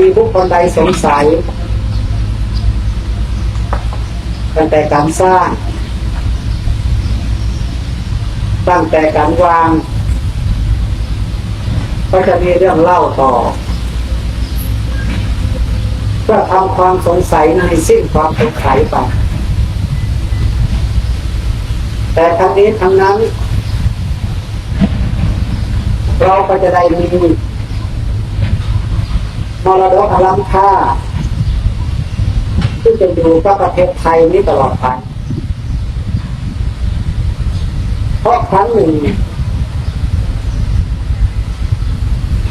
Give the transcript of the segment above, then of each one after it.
มีผู้คนใดสงสัยตั้งแต่การสร้าง ตั้งแต่การวาง ก็จะมีเรื่องเล่าต่อ เพื่อทำความสงสัยให้สิ้นความสงสัยไป แต่ทั้งนี้ทั้งนั้น เราก็จะได้มี มรดกอลังค่าที่จะอยู่กับประเทศไทยนี้ตลอดไป เพราะครั้งหนึ่ง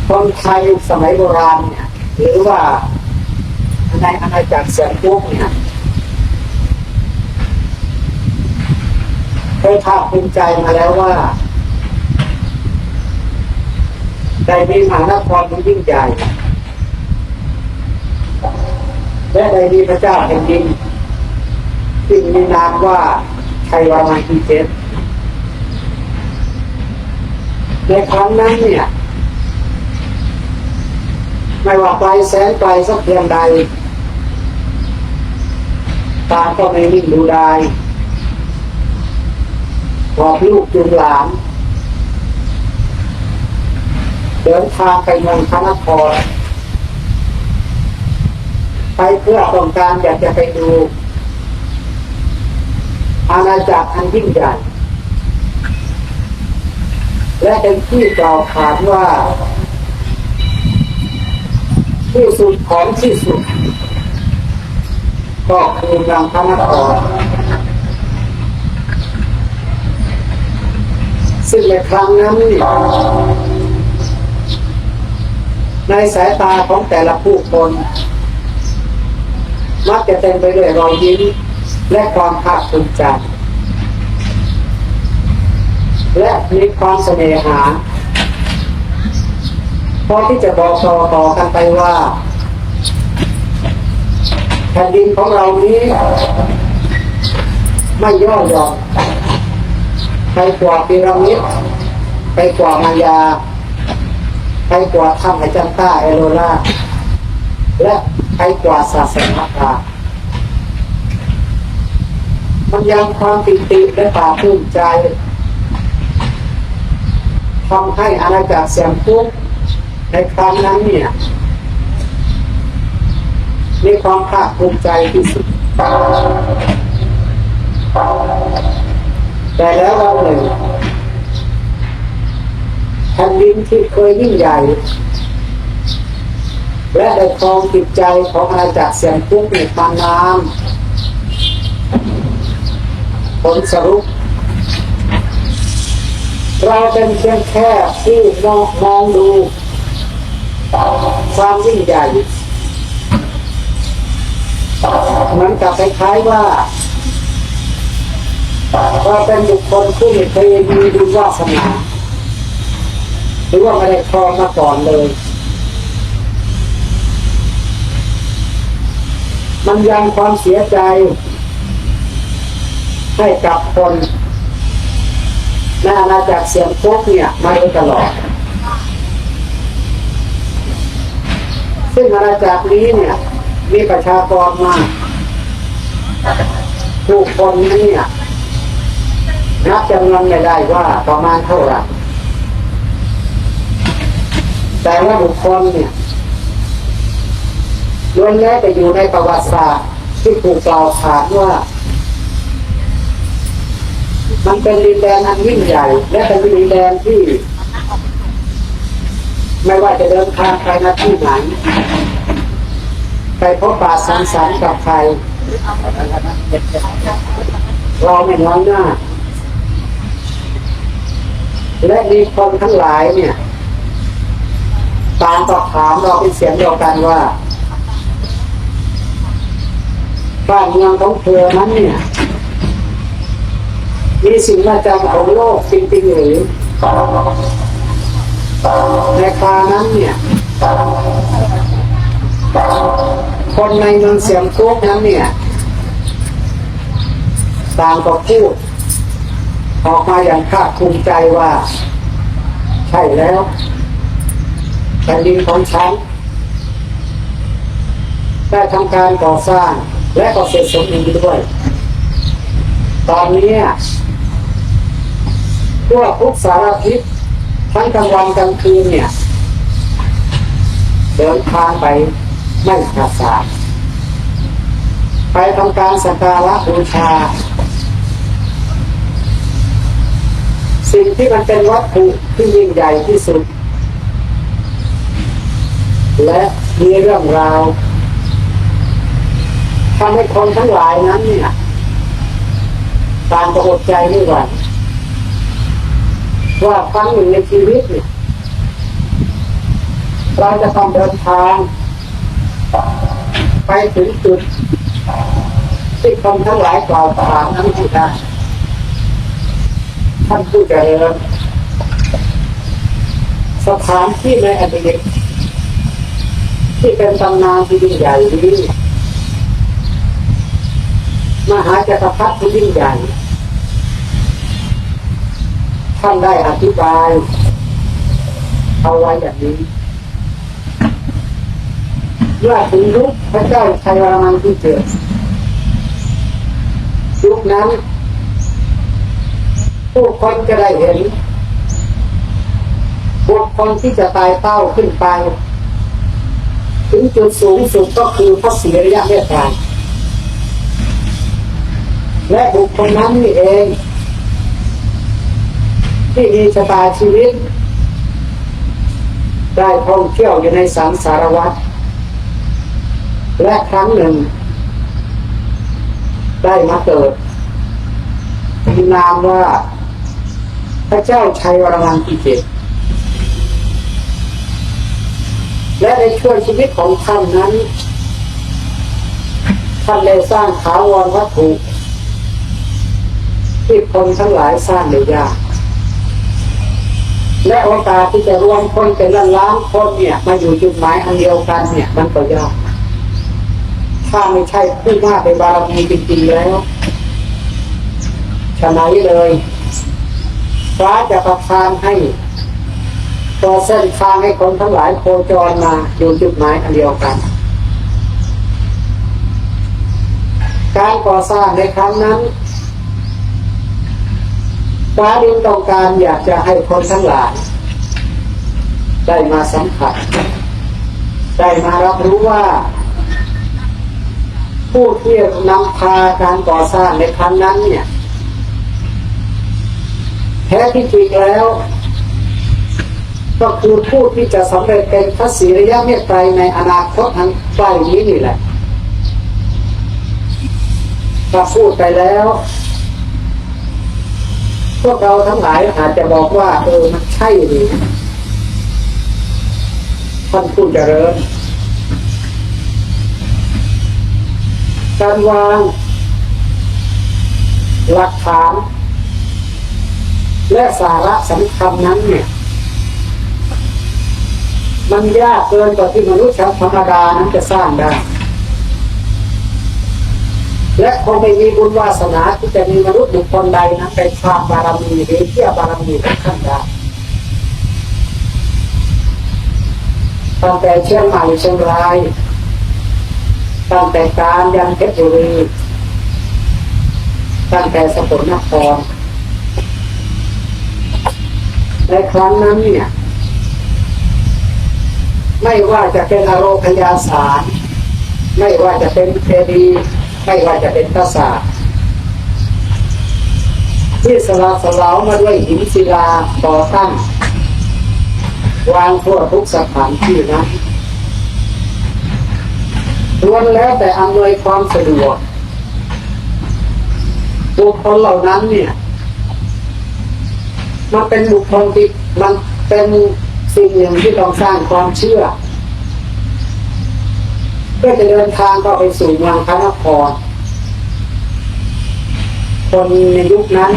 คนไทยสมัยโบราณเนี่ย หรือว่าในอาณาจักรเสียงปุ๊กเนี่ยเคยภาคภูมิใจมาแล้วว่าได้มีมหานครที่ยิ่งใหญ่ และได้มีพระเจ้าแผ่นดินที่มีนามว่าชัยวามันที่เจ็ดในครั้งนั้นเนี่ย ไม่ว่าไกลแสนไกลสักเพียงใด ตาก็ไม่นิ่งดูได้พอลูกจุงหลานเดินทางไปเมืองพระนคร ไปเพื่อต้องการอยากจะไปดู อาณาจักรอันยิ่งใหญ่และเป็นที่กล่าวขานว่า ที่สุดของที่สุด ก็คือเมืองพระนครซึ่งในครั้งนั้นในสายตาของแต่ละผู้คน มักจะเต็มไปด้วยรอยยิ้มและความภาคภูมิใจและมีความเสน่หาพอที่จะบอกต่อต่อกันไปว่าแผ่นดินของเรานี้ ไม่ย่อหย่อนไปกว่าพีระมิดไปกว่ามายา ไปกว่าถ้ำไอจันต้าเอโรล่าและ ไปกว่าศาสนาพราหมณ์มันยังความปิติและปลาบปลื้มใจทำให้อาณาจักรเสียงทุกในครั้งนั้นเนี่ยมีความภาคภูมิใจที่สุด แต่แล้ววันหนึ่งแผ่นดินที่เคยยิ่งใหญ่ และได้ครองจิตใจของอาณาจักรเสียงทุกข์ในานน้ำผลสรุป เราเป็นเพียงแค่ที่มองมองดู ความยิ่งใหญ่เหมือนกับคล้ายๆว่าเราเป็นบุคคลผู้ไม่เคยมีบุญวาสนาหรือว่าไม่ได้ครองมาก่อนเลย มันยังความเสียใจ ให้กับคนในอาณาจักรเสียงพกเนี่ยมาโดยตลอด ซึ่งอาณาจักรนี้เนี่ย มีประชากรมากผู้คนนี้เนี่ยนับจำนวนไม่ได้ว่าประมาณเท่าไหร่แต่ว่าบุคคลเนี่ย ล้วนแล้วแต่อยู่ในประวัติศาสตร์ที่ถูกกล่าวขานว่า มันเป็นดินแดนอันยิ่งใหญ่ และเป็นดินแดนที่ ไม่ว่าจะเดินทางไปณที่ไหนไปพบปะสังสรรค์กับใครเราไม่น้อยหน้า และมีคนทั้งหลายเนี่ยต่างก็ถามเราเป็นเสียงเดียวกันว่า บ้านเมืองของเธอนั้นเนี่ยมีสิ่งประจำของโลกจริงๆหรือในครานั้นเนี่ย คนในเมืองเสียงทุกนั้นเนี่ย ต่างก็พูด ออกมาอย่างภาคภูมิใจว่า ใช่แล้วแผ่นดินของฉันได้ทำการก่อสร้าง และก็เสร็จสมบูรณ์ด้วย ตอนนี้พวกทุกสารพิษทั้งกลางวันกลางคืนเนี่ย เดินทางไปไม่ขาดสายไปทำการสักการะบูชา สิ่งที่มันเป็นวัตถุที่ยิ่งใหญ่ที่สุด และมีเรื่องราว ทำให้คนทั้งหลายนั้นเนี่ยต่างก็อดใจไม่ไหวว่าครั้งหนึ่งในชีวิตเนี่ยเราจะต้องเดินทาง ไปถึงจุดที่คนทั้งหลายกล่าวขานนั้นให้ได้ท่านผู้เจริญสถานที่ในอดีตที่เป็นตำนานที่ยิ่งใหญ่นี้ มหาจักรพรรดิที่ยิ่งใหญ่ท่านได้อธิบาย เอาไว้อย่างนี้เมื่อถึงยุคพระเจ้าชัยวรมันที่เจ็ดยุคนั้น ผู้คนจะได้เห็นบุคคลที่จะตายเต้าขึ้นไป ถึงจุดสูงสุดก็คือพระศรีอริยะเมตตร และบุคคลนั้นนี่เอง ที่มีชะตาชีวิต ได้ท่องเที่ยวอยู่ในสังสารวัฏและครั้งหนึ่ง ได้มาเกิดมีนามว่า พระเจ้าชัยวรมันที่เจ็ดและในช่วงชีวิตของท่านนั้น ท่านได้สร้างถาวรวัตถุ ที่คนทั้งหลายสร้างได้ยาก และโอกาสที่จะรวมคนเป็นล้านล้านคนเนี่ยมาอยู่จุดหมายอันเดียวกันเนี่ยมันก็ยากถ้าไม่ใช่ผู้มากเป็นบารมีจริงๆแล้วฉะนั้นเลยฟ้าจะประทานให้ตัวเส้นทางให้คนทั้งหลายโคจรมาอยู่จุดหมายอันเดียวกัน การก่อสร้างในครั้งนั้น ฟ้าดินต้องการอยากจะให้คนทั้งหลายได้มาสัมผัส ได้มารับรู้ว่า ผู้ที่นำพาการก่อสร้างในครั้งนั้นเนี่ยแท้ที่จริงแล้ว ก็คือผู้ที่จะสำเร็จเป็นพระศรีระยะเมตไตรในอนาคตทางใกล้นี้นี่แหละถ้าพูดไปแล้ว พวกเราทั้งหลายอาจจะบอกว่าเออมันใช่หรือท่านผู้เจริญการวางหลักฐาน และสาระสำคัญนั้นเนี่ย มันยากเกินกว่าที่มนุษย์ธรรมดานั้นจะสร้างได้ และคงไม่มีบุญวาสนาที่จะมีมนุษย์บุคคลใดนั้นไปสร้างบารมีหรือเที่ยบารมีของท่านได้ตั้งแต่เชียงใหม่เชียงรายตั้งแต่การยันเพชรบุรีตั้งแต่สกลนครในครั้งนั้นเนี่ย ไม่ว่าจะเป็นอโรคยาสาร ไม่ว่าจะเป็นเจดี ไม่ว่าจะเป็นปราสาทที่สลาสลาวมาด้วยหินศิลาต่อตั้ง วางทั่วทุกสถานที่นั้นล้วนแล้วแต่อำนวยความสะดวกบุคคลเหล่านั้นเนี่ยมันเป็นบุคคลที่มันเป็นสิ่งหนึ่งที่ต้องสร้างความเชื่อ เพื่อจะเดินทางก็ไปสู่เมืองพระนคร คนในยุคนั้น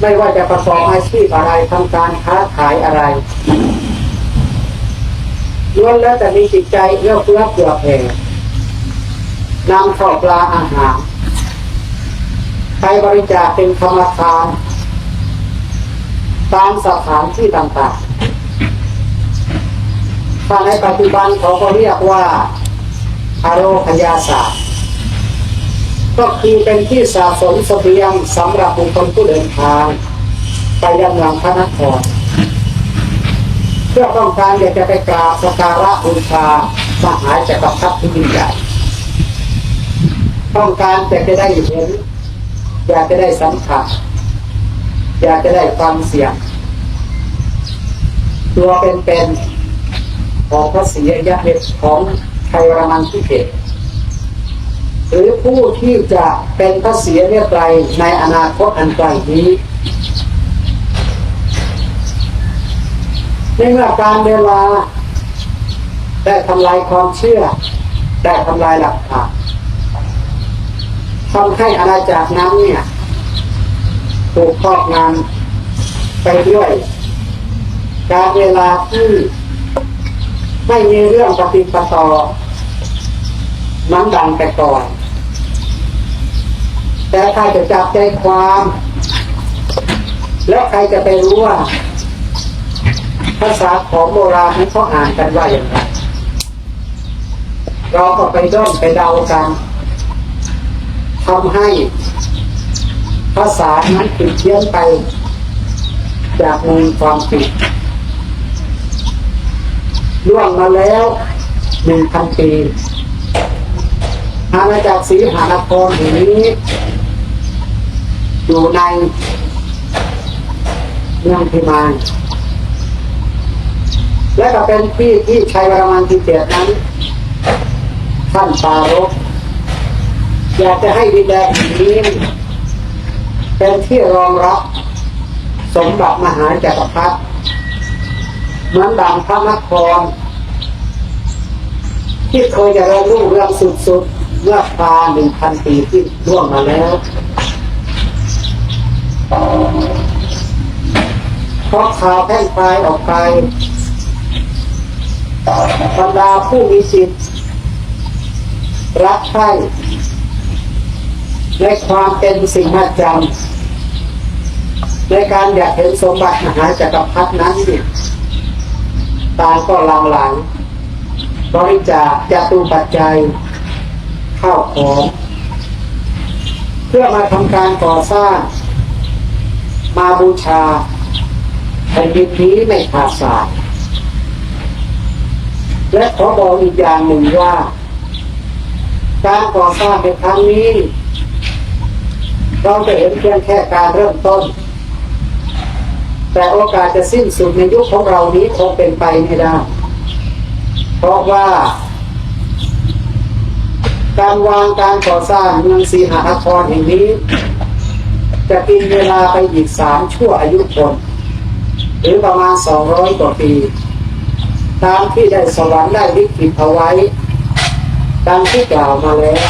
ไม่ว่าจะประกอบอาชีพอะไรทำการค้าขายอะไรล้วนแล้วแต่มีจิตใจเอื้อเฟื้อเผื่อแผ่นำข้าวปลาอาหารไปบริจาคเป็นธรรมทานตามสถานที่ต่างๆ ถ้าในปัจจุบันเขาก็เรียกว่าอโรคยาศาสตร์ก็คือเป็นที่สะสมเสบียงสำหรับบุคคลผู้เดินทาง ไปยังเมืองพระนครเพื่อต้องการอยากจะไปกราบสักการะบูชามหาจักรพรรดิที่ยิ่งใหญ่ต้องการอยากจะได้เห็น อยากจะได้สัมผัสอยากจะได้ฟังเสียง ตัวเป็นๆ ของพระศรีอริยะเดชของไทยรมันที่เกตหรือผู้ที่จะเป็นพระศรีอริยไตรในอนาคตอันไกลนี้ ในเมื่อการเวลา ได้ทำลายความเชื่อ ได้ทำลายหลักฐานทำให้อาณาจักรนั้นเนี่ยถูกครอบงำไปด้วย การเวลาที่ ไม่มีเรื่องปฏิปต่อน้ำดังแต่ก่อน แต่ใครจะจับใจความ แล้วใครจะไปรู้ว่า ภาษาของโบราณนั้เขาอ่านกันว่าอย่างไรเราก็ไปด้นไปเดากันทำให้ภาษานั้นผิดเพี้ยนไป จากมูลความผิด ล่วงมาแล้วหนึ่งพันปีอาณาจักรศรีหานครแห่งนี้อยู่ในเมืองพิมานและก็เป็นที่ที่ชัยวรมันที่เจ็ดนั้น ท่านปารกอยากจะให้ดินแดนแห่งนี้เป็นที่รองรับสมบัติมหาจักรพรรดิ เหมือนดังพระนคร ที่เคยจะเรารุ่งเรืองสุดๆเมื่อพาหนึ่งพันปีที่ล่วงมาแล้วเพราะข่าวแพร่งพรายออกไปบรรดาผู้มีจิตรักใคร่ในความเป็นสิ่งมหัศจรรย์ในการอยากเห็นสมบัติมหาจักรพรรดินั้น ต่างก็ลังหลัง บริจาคจตุปัจจัยข้าวของเพื่อมาทำการก่อสร้าง มาบูชาแผ่นดินนี้ไม่ขาดสายและขอบอกอีกอย่างหนึ่งว่า การก่อสร้างในครั้งนี้ เราจะเห็นเพียงแค่การเริ่มต้น แต่โอกาสจะสิ้นสุดในยุคของเรานี้คงเป็นไปไม่ได้ เพราะว่า การวางการก่อสร้างเมืองสีหานครแห่งนี้ จะกินเวลาไปอีกสามชั่วอายุคน หรือประมาณสองร้อยกว่าปี ตามที่ได้สวรรค์ได้ลิขิตเอาไว้ดังที่กล่าวมาแล้ว